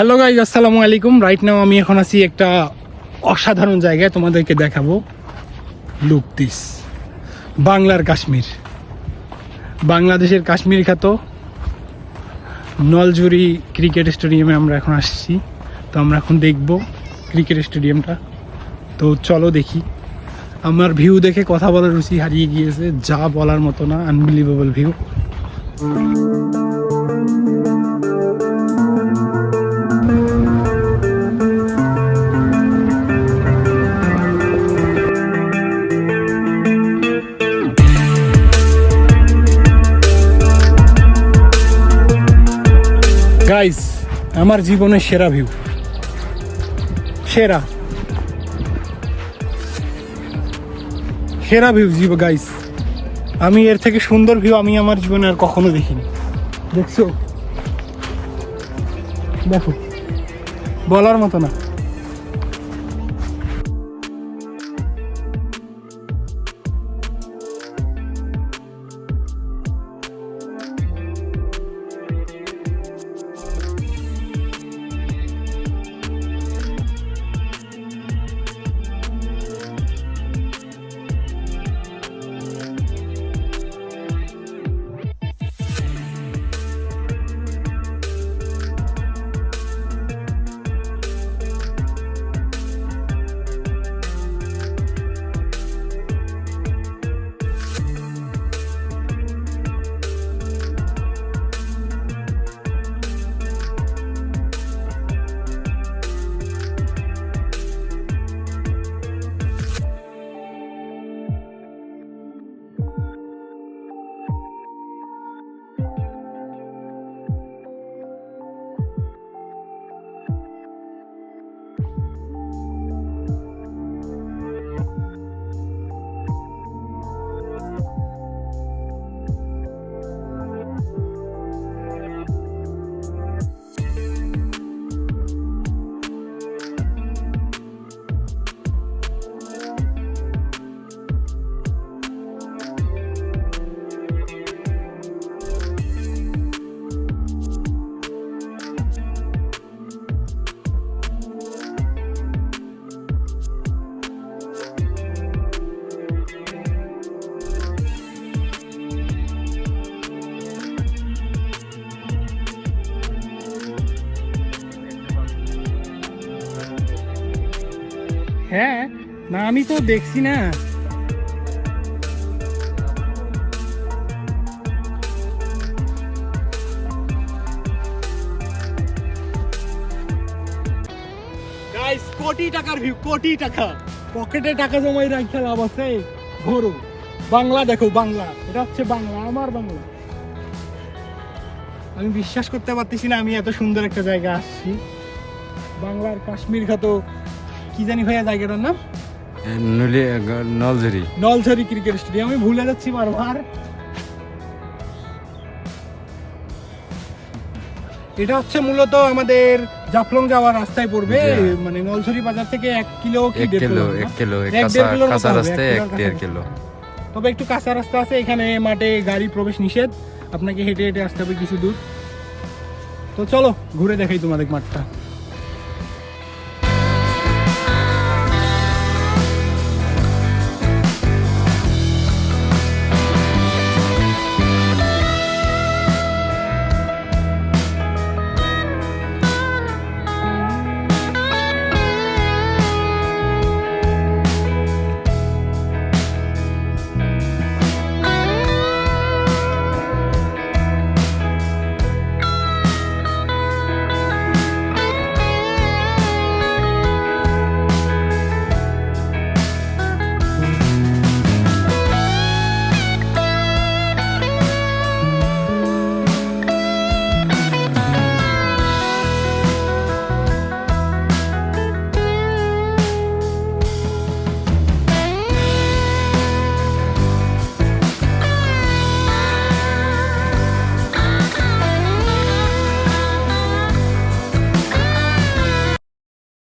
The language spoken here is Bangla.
হ্যালো গাইজ আসসালামু আলাইকুম। রাইট নাও আমি এখন আছি একটা অসাধারণ জায়গায় তোমাদেরকে দেখাবো। লুক দিস বাংলার কাশ্মীর। বাংলাদেশের কাশ্মীর খ্যাত নলজুরি ক্রিকেট স্টেডিয়ামে আমরা এখন আসছি। তো আমরা এখন দেখব ক্রিকেট স্টেডিয়ামটা। তো চলো দেখি। আমার ভিউ দেখে কথা বলার রুচি হারিয়ে গিয়েছে, যা বলার মতো না আনবিলিভেবল ভিউ আমার জীবনের সেরা ভিউ সেরা। সেরা ভিউ জীব গাইস আমি এর থেকে সুন্দর ভিউ আমি আমার জীবনে আর কখনো দেখিনি। দেখছ? দেখো। বলার মতো না। হ্যাঁ না আমি তো দেখছি না। গাইস কোটি টাকার ভিউ কোটি টাকা। পকেটে টাকা জমাই রাখতে লাভ আছে। ঘোরো। বাংলা দেখো বাংলা। এটা হচ্ছে বাংলা আমার বাংলা। আমি বিশ্বাস করতে পারতেছি না আমি এত সুন্দর একটা জায়গা আসছি। বাংলার কাশ্মীর খ্যাত কি জানি ভাইয়া জায়গাটার নাম? নলি নলঝরি। ক্রিকেট স্টেডিয়াম আমি ভুলে যাচ্ছি বারবার। এটা হচ্ছে মূলত আমাদের জাফলং যাওয়ার রাস্তায় পড়বে মানে নলছড়ি বাজার থেকে এক কিলো কি দেড় কিলো এক কিলো কাঁচা রাস্তায় এক দেড় কিলো। তবে একটু কাঁচা রাস্তা আছে এখানে মাঠে গাড়ি প্রবেশ নিষেধ। আপনাকে হেঁটে হেঁটে আসতে হবে কিছু দূর। তো চলো ঘুরে দেখাই তোমাদের মাঠটা।